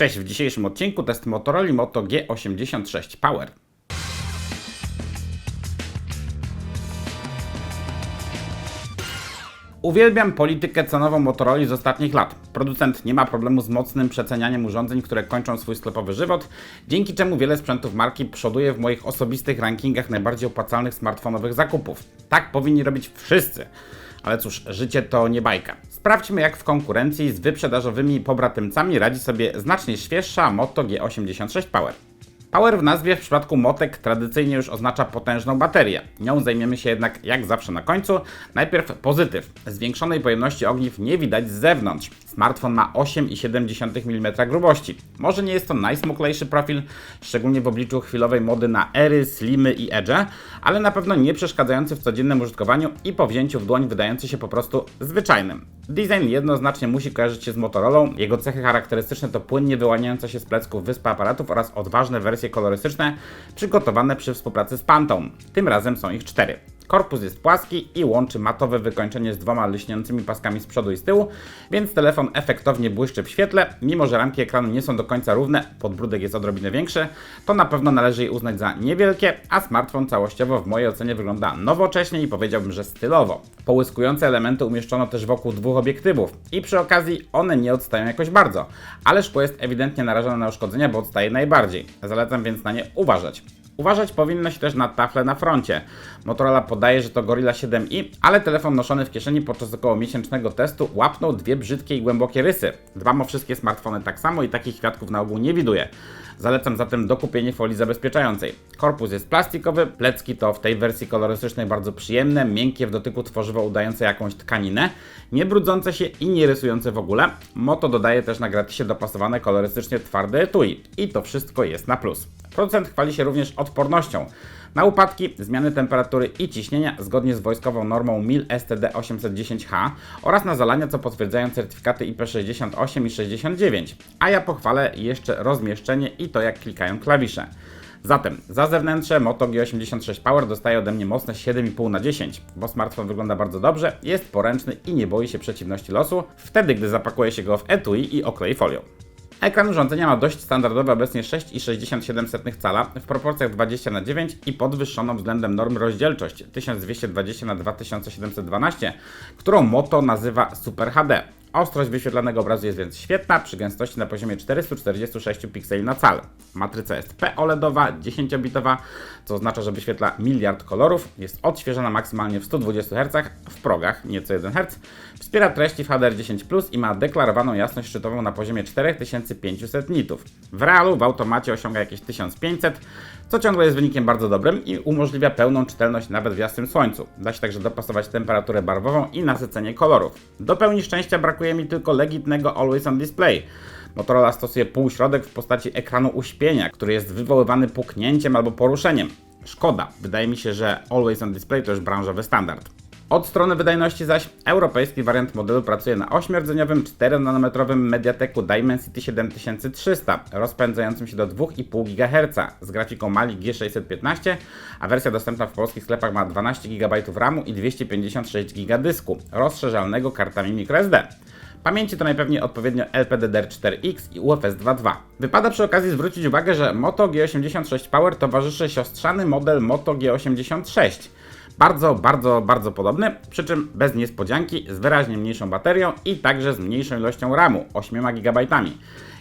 Cześć, w dzisiejszym odcinku test Motorola Moto G86 Power. Uwielbiam politykę cenową Motorola z ostatnich lat. Producent nie ma problemu z mocnym przecenianiem urządzeń, które kończą swój sklepowy żywot, dzięki czemu wiele sprzętów marki przoduje w moich osobistych rankingach najbardziej opłacalnych smartfonowych zakupów. Tak powinni robić wszyscy. Ale cóż, życie to nie bajka. Sprawdźmy, jak w konkurencji z wyprzedażowymi pobratymcami radzi sobie znacznie świeższa Moto G86 Power. Power w nazwie w przypadku motek tradycyjnie już oznacza potężną baterię. Nią zajmiemy się jednak jak zawsze na końcu. Najpierw pozytyw. Zwiększonej pojemności ogniw nie widać z zewnątrz. Smartfon ma 8,7 mm grubości. Może nie jest to najsmuklejszy profil, szczególnie w obliczu chwilowej mody na ery, slimy i edge, ale na pewno nie przeszkadzający w codziennym użytkowaniu i po wzięciu w dłoń wydający się po prostu zwyczajnym. Design jednoznacznie musi kojarzyć się z Motorola. Jego cechy charakterystyczne to płynnie wyłaniające się z plecków wyspy aparatów oraz odważne wersje kolorystyczne przygotowane przy współpracy z Pantone. Tym razem są ich cztery. Korpus jest płaski i łączy matowe wykończenie z dwoma lśniącymi paskami z przodu i z tyłu, więc telefon efektownie błyszczy w świetle, mimo że ramki ekranu nie są do końca równe, podbródek jest odrobinę większy, to na pewno należy je uznać za niewielkie, a smartfon całościowo w mojej ocenie wygląda nowocześnie i powiedziałbym, że stylowo. Połyskujące elementy umieszczono też wokół dwóch obiektywów i przy okazji one nie odstają jakoś bardzo, ale szkło jest ewidentnie narażone na uszkodzenia, bo odstaje najbardziej. Zalecam więc na nie uważać. Uważać powinno się też na tafle na froncie. Motorola podaje, że to Gorilla 7i, ale telefon noszony w kieszeni podczas około miesięcznego testu łapnął dwie brzydkie i głębokie rysy. Dbam o wszystkie smartfony tak samo i takich kwiatków na ogół nie widuję. Zalecam zatem dokupienie folii zabezpieczającej. Korpus jest plastikowy, plecki to w tej wersji kolorystycznej bardzo przyjemne, miękkie w dotyku tworzywo udające jakąś tkaninę, nie brudzące się i nie rysujące w ogóle. Moto dodaje też na gratisie dopasowane kolorystycznie twarde etui. I to wszystko jest na plus. Producent chwali się również odpornością na upadki, zmiany temperatury i ciśnienia zgodnie z wojskową normą MIL STD 810H oraz na zalania, co potwierdzają certyfikaty IP68 i 69. A ja pochwalę jeszcze rozmieszczenie i to jak klikają klawisze. Zatem za zewnętrzne Moto G86 Power dostaje ode mnie mocne 7,5 na 10, bo smartfon wygląda bardzo dobrze, jest poręczny i nie boi się przeciwności losu, wtedy gdy zapakuje się go w etui i oklei folią. Ekran urządzenia ma dość standardowy obecnie 6,67 cala w proporcjach 20 na 9 i podwyższoną względem norm rozdzielczość 1220 na 2712, którą Moto nazywa Super HD. Ostrość wyświetlanego obrazu jest więc świetna, przy gęstości na poziomie 446 pikseli na cal. Matryca jest POLEDowa, 10-bitowa, co oznacza, że wyświetla miliard kolorów, jest odświeżona maksymalnie w 120 Hz, w progach nieco 1 Hz, wspiera treści w HDR10+, i ma deklarowaną jasność szczytową na poziomie 4500 nitów. W realu w automacie osiąga jakieś 1500, co ciągle jest wynikiem bardzo dobrym i umożliwia pełną czytelność nawet w jasnym słońcu. Da się także dopasować temperaturę barwową i nasycenie kolorów. Do pełni szczęścia brakuje mi tylko legitnego Always On Display. Motorola stosuje półśrodek w postaci ekranu uśpienia, który jest wywoływany puknięciem albo poruszeniem. Szkoda, wydaje mi się, że Always On Display to już branżowy standard. Od strony wydajności zaś europejski wariant modelu pracuje na 8-rdzeniowym 4-nanometrowym Mediateku Dimensity 7300 rozpędzającym się do 2,5 GHz z grafiką Mali G615, a wersja dostępna w polskich sklepach ma 12 GB RAMu i 256 GB dysku rozszerzalnego kartami microSD. Pamięci to najpewniej odpowiednio LPDDR4X i UFS 2.2. Wypada przy okazji zwrócić uwagę, że Moto G86 Power towarzyszy siostrzany model Moto G86 bardzo, bardzo, bardzo podobny, przy czym bez niespodzianki, z wyraźnie mniejszą baterią i także z mniejszą ilością RAMu, 8 GB.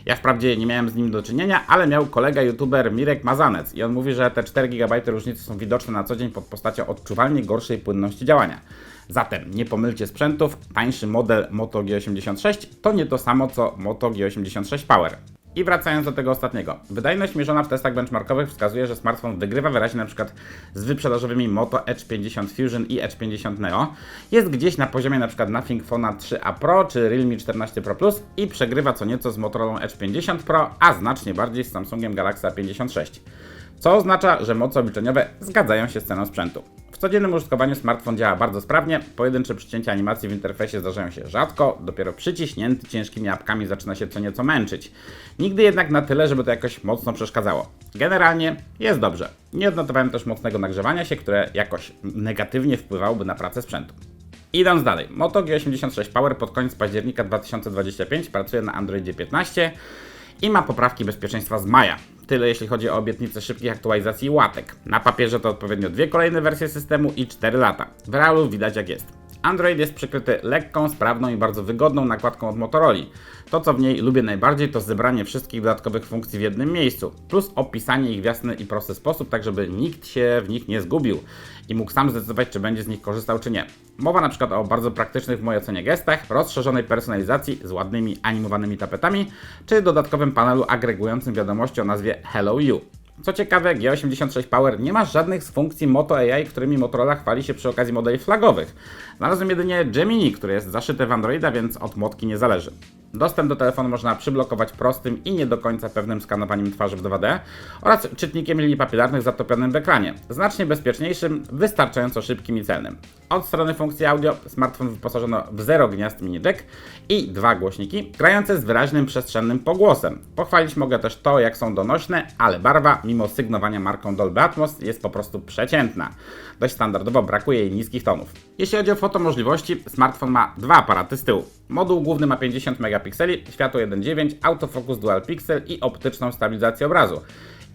Ja wprawdzie nie miałem z nim do czynienia, ale miał kolega youtuber Mirek Mazanec i on mówi, że te 4 GB różnicy są widoczne na co dzień pod postacią odczuwalnie gorszej płynności działania. Zatem nie pomylcie sprzętów, tańszy model Moto G86 to nie to samo co Moto G86 Power. I wracając do tego ostatniego. Wydajność mierzona w testach benchmarkowych wskazuje, że smartfon wygrywa wyraźnie np. z wyprzedażowymi Moto Edge 50 Fusion i Edge 50 Neo. Jest gdzieś na poziomie np. Nothing Phone 3A Pro czy Realme 14 Pro Plus i przegrywa co nieco z Motorola Edge 50 Pro, a znacznie bardziej z Samsungiem Galaxy A56. Co oznacza, że moce obliczeniowe zgadzają się z ceną sprzętu codziennym użytkowaniu smartfon działa bardzo sprawnie, pojedyncze przycięcia animacji w interfejsie zdarzają się rzadko, dopiero przyciśnięty ciężkimi apkami zaczyna się co nieco męczyć. Nigdy jednak na tyle, żeby to jakoś mocno przeszkadzało. Generalnie jest dobrze. Nie odnotowałem też mocnego nagrzewania się, które jakoś negatywnie wpływałoby na pracę sprzętu. Idąc dalej, Moto G86 Power pod koniec października 2025 pracuje na Androidzie 15 i ma poprawki bezpieczeństwa z maja. Tyle jeśli chodzi o obietnice szybkich aktualizacji łatek. Na papierze to odpowiednio dwie kolejne wersje systemu i 4 lata. W realu widać jak jest. Android jest przykryty lekką, sprawną i bardzo wygodną nakładką od Motorola. To, co w niej lubię najbardziej, to zebranie wszystkich dodatkowych funkcji w jednym miejscu, plus opisanie ich w jasny i prosty sposób, tak żeby nikt się w nich nie zgubił i mógł sam zdecydować, czy będzie z nich korzystał, czy nie. Mowa na przykład o bardzo praktycznych w mojej ocenie gestach, rozszerzonej personalizacji z ładnymi animowanymi tapetami, czy dodatkowym panelu agregującym wiadomości o nazwie Hello You. Co ciekawe, G86 Power nie ma żadnych z funkcji Moto AI, którymi Motorola chwali się przy okazji modeli flagowych. Znalazłem jedynie Gemini, które jest zaszyte w Androida, więc od motki nie zależy. Dostęp do telefonu można przyblokować prostym i nie do końca pewnym skanowaniem twarzy w 2D oraz czytnikiem linii papilarnych zatopionym w ekranie, znacznie bezpieczniejszym, wystarczająco szybkim i celnym. Od strony funkcji audio smartfon wyposażono w 0 gniazd mini jack i dwa głośniki, grające z wyraźnym przestrzennym pogłosem. Pochwalić mogę też to, jak są donośne, ale barwa, mimo sygnowania marką Dolby Atmos, jest po prostu przeciętna. Dość standardowo brakuje jej niskich tonów. Jeśli chodzi o fotomożliwości, smartfon ma dwa aparaty z tyłu. Moduł główny ma 50 megapikseli, światło 1.9, autofokus dual pixel i optyczną stabilizację obrazu.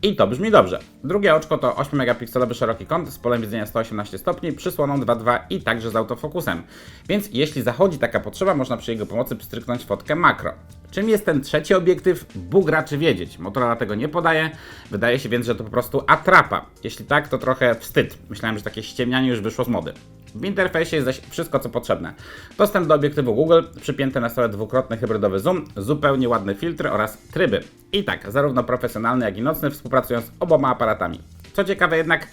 I to brzmi dobrze. Drugie oczko to 8 megapikselowy szeroki kąt z polem widzenia 118 stopni, przysłoną 2.2 i także z autofokusem. Więc jeśli zachodzi taka potrzeba, można przy jego pomocy pstryknąć fotkę makro. Czym jest ten trzeci obiektyw? Bóg raczy wiedzieć. Motorola tego nie podaje, wydaje się więc, że to po prostu atrapa. Jeśli tak, to trochę wstyd. Myślałem, że takie ściemnianie już wyszło z mody. W interfejsie jest zaś wszystko co potrzebne. Dostęp do obiektywu Google, przypięty na stałe dwukrotny hybrydowy zoom, zupełnie ładne filtry oraz tryby. I tak, zarówno profesjonalny jak i nocny współpracują z oboma aparatami. Co ciekawe jednak,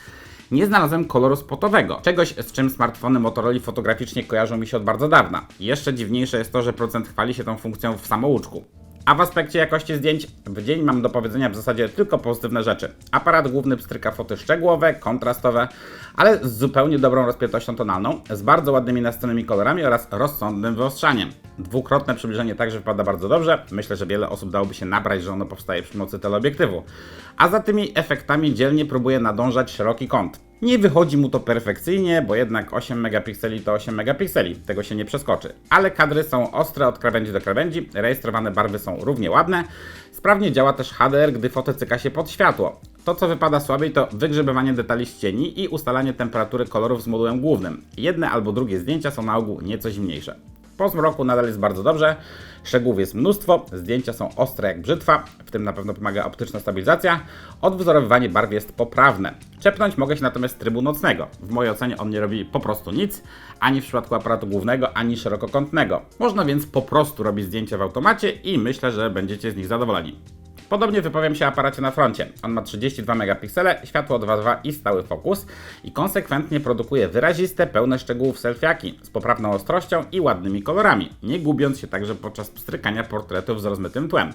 nie znalazłem koloru spotowego, czegoś z czym smartfony Motorola fotograficznie kojarzą mi się od bardzo dawna. Jeszcze dziwniejsze jest to, że producent chwali się tą funkcją w samouczku. A w aspekcie jakości zdjęć w dzień mam do powiedzenia w zasadzie tylko pozytywne rzeczy. Aparat główny pstryka foty szczegółowe, kontrastowe, ale z zupełnie dobrą rozpiętością tonalną, z bardzo ładnymi nastrojonymi kolorami oraz rozsądnym wyostrzaniem. Dwukrotne przybliżenie także wypada bardzo dobrze. Myślę, że wiele osób dałoby się nabrać, że ono powstaje przy pomocy teleobiektywu. A za tymi efektami dzielnie próbuje nadążać szeroki kąt. Nie wychodzi mu to perfekcyjnie, bo jednak 8 megapikseli to 8 megapikseli, tego się nie przeskoczy. Ale kadry są ostre od krawędzi do krawędzi, rejestrowane barwy są równie ładne. Sprawnie działa też HDR, gdy foto cyka się pod światło. To, co wypada słabiej, to wygrzebywanie detali z cieni i ustalanie temperatury kolorów z modułem głównym. Jedne albo drugie zdjęcia są na ogół nieco zimniejsze. Po zmroku nadal jest bardzo dobrze, szczegółów jest mnóstwo, zdjęcia są ostre jak brzytwa, w tym na pewno pomaga optyczna stabilizacja, odwzorowywanie barw jest poprawne. Czepnąć mogę się natomiast trybu nocnego. W mojej ocenie on nie robi po prostu nic, ani w przypadku aparatu głównego, ani szerokokątnego. Można więc po prostu robić zdjęcia w automacie i myślę, że będziecie z nich zadowoleni. Podobnie wypowiem się o aparacie na froncie. On ma 32 megapiksele, światło 2.2 i stały fokus i konsekwentnie produkuje wyraziste, pełne szczegółów selfiaki z poprawną ostrością i ładnymi kolorami, nie gubiąc się także podczas pstrykania portretów z rozmytym tłem.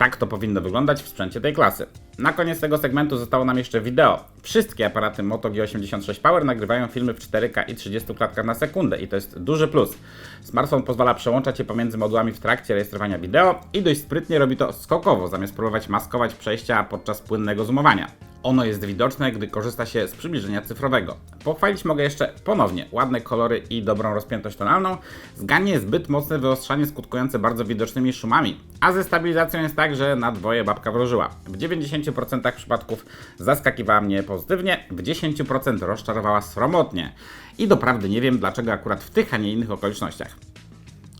Tak to powinno wyglądać w sprzęcie tej klasy. Na koniec tego segmentu zostało nam jeszcze wideo. Wszystkie aparaty Moto G86 Power nagrywają filmy w 4K i 30 klatkach na sekundę i to jest duży plus. Smartfon pozwala przełączać je pomiędzy modułami w trakcie rejestrowania wideo i dość sprytnie robi to skokowo, zamiast próbować maskować przejścia podczas płynnego zoomowania. Ono jest widoczne, gdy korzysta się z przybliżenia cyfrowego. Pochwalić mogę jeszcze ponownie ładne kolory i dobrą rozpiętość tonalną, zganie zbyt mocne wyostrzanie skutkujące bardzo widocznymi szumami, a ze stabilizacją jest tak, że na dwoje babka wróżyła. W 90% przypadków zaskakiwała mnie pozytywnie, w 10% rozczarowała sromotnie. I doprawdy nie wiem, dlaczego akurat w tych, a nie innych okolicznościach.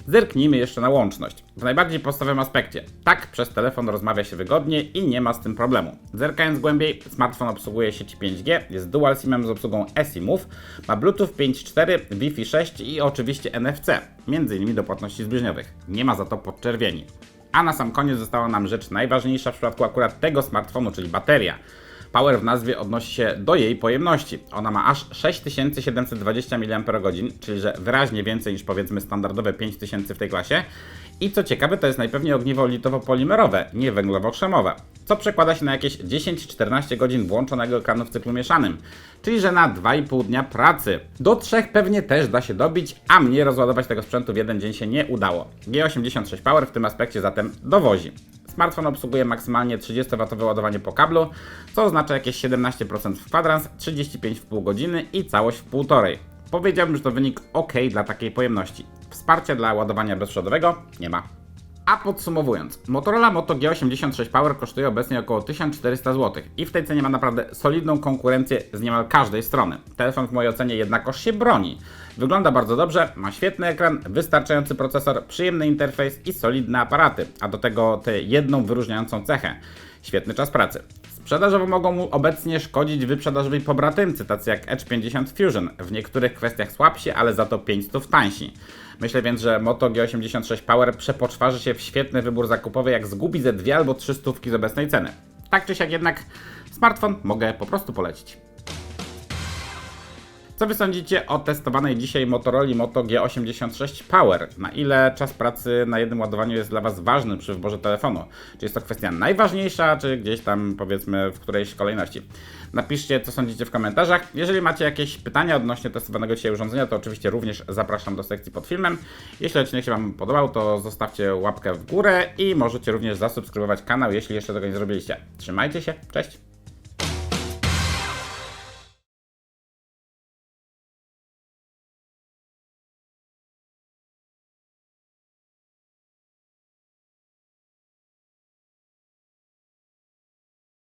Zerknijmy jeszcze na łączność. W najbardziej podstawowym aspekcie. Tak, przez telefon rozmawia się wygodnie i nie ma z tym problemu. Zerkając głębiej, smartfon obsługuje sieć 5G, jest dual SIM z obsługą eSIMów, ma Bluetooth 5.4, Wi-Fi 6 i oczywiście NFC, m.in. do płatności zbliżeniowych. Nie ma za to podczerwieni. A na sam koniec została nam rzecz najważniejsza w przypadku akurat tego smartfonu, czyli bateria. Power w nazwie odnosi się do jej pojemności. Ona ma aż 6720 mAh, czyli że wyraźnie więcej niż powiedzmy standardowe 5000 w tej klasie. I co ciekawe, to jest najpewniej ogniwo litowo-polimerowe, nie węglowo-krzemowe, co przekłada się na jakieś 10-14 godzin włączonego ekranu w cyklu mieszanym, czyli że na 2,5 dnia pracy. Do 3 pewnie też da się dobić, a mnie rozładować tego sprzętu w jeden dzień się nie udało. G86 Power w tym aspekcie zatem dowozi. Smartfon obsługuje maksymalnie 30W ładowanie po kablu, co oznacza jakieś 17% w kwadrans, 35,5 godziny i całość w półtorej. Powiedziałbym, że to wynik ok dla takiej pojemności. Wsparcia dla ładowania bezprzewodowego nie ma. A podsumowując, Motorola Moto G86 Power kosztuje obecnie około 1400 zł i w tej cenie ma naprawdę solidną konkurencję z niemal każdej strony. Telefon w mojej ocenie jednakoż się broni. Wygląda bardzo dobrze, ma świetny ekran, wystarczający procesor, przyjemny interfejs i solidne aparaty, a do tego tę jedną wyróżniającą cechę. Świetny czas pracy. Sprzedażowo mogą mu obecnie szkodzić wyprzedażowi pobratymcy, tacy jak Edge 50 Fusion, w niektórych kwestiach słabsi, ale za to 500 tańsi. Myślę więc, że Moto G86 Power przepoczwarzy się w świetny wybór zakupowy, jak zgubi ze dwie albo trzy stówki z obecnej ceny. Tak czy siak jednak, smartfon mogę po prostu polecić. Co wy sądzicie o testowanej dzisiaj Motorola Moto G86 Power? Na ile czas pracy na jednym ładowaniu jest dla Was ważny przy wyborze telefonu? Czy jest to kwestia najważniejsza, czy gdzieś tam powiedzmy w którejś kolejności? Napiszcie, co sądzicie w komentarzach. Jeżeli macie jakieś pytania odnośnie testowanego dzisiaj urządzenia, to oczywiście również zapraszam do sekcji pod filmem. Jeśli odcinek się Wam podobał, to zostawcie łapkę w górę i możecie również zasubskrybować kanał, jeśli jeszcze tego nie zrobiliście. Trzymajcie się, cześć!